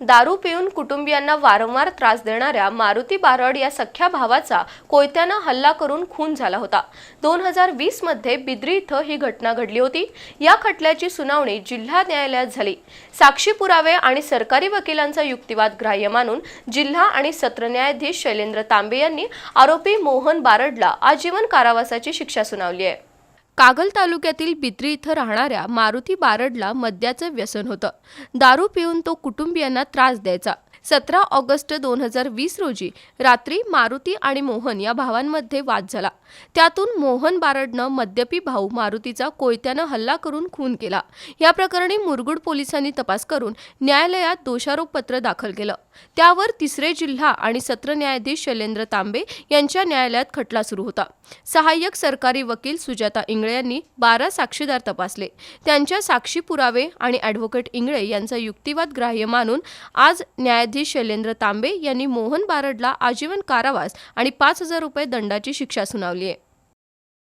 दारू पिऊन कुटुंबियांना वारंवार त्रास देणाऱ्या मारुती बारड या सख्या भावाचा कोयत्यानं हल्ला करून खून झाला होता. दोन हजार वीसमध्ये बिद्री इथं ही घटना घडली होती. या खटल्याची सुनावणी जिल्हा न्यायालयात झाली. साक्षी पुरावे आणि सरकारी वकिलांचा युक्तिवाद ग्राह्य मानून जिल्हा आणि सत्र न्यायाधीश शैलेंद्र तांबे यांनी आरोपी मोहन बारडला आजीवन कारावासाची शिक्षा सुनावली आहे. कागल तालुक्यातील बिद्री इथं राहणाऱ्या मारुती बारडला मद्याचं व्यसन होतं. दारू पिऊन तो कुटुंबियांना त्रास द्यायचा. सतरा ऑगस्ट दोन हजार वीस रोजी रात्री मारुती आणि मोहन या भावांमध्ये वाद झाला. त्यातून मोहन बारडनं मद्यपी भाऊ मारुतीचा कोयत्यानं हल्ला करून खून केला. या प्रकरणी मुरगुड पोलिसांनी तपास करून न्यायालयात दोषारोपपत्र दाखल केलं. त्यावर तिसरे जिल्हा आणि सत्र न्यायाधीश शैलेंद्र तांबे यांच्या न्यायालयात खटला सुरू होता. सहाय्यक सरकारी वकील सुजाता इंगळे यांनी बारा साक्षीदार तपासले. त्यांच्या साक्षी पुरावे आणि ॲडव्होकेट इंगळे यांचा युक्तिवाद ग्राह्य मानून आज न्यायाधीश शैलेंद्र तांबे यांनी मोहन बारडला आजीवन कारावास आणि पाच हजार रुपये दंडाची शिक्षा सुनावली आहे.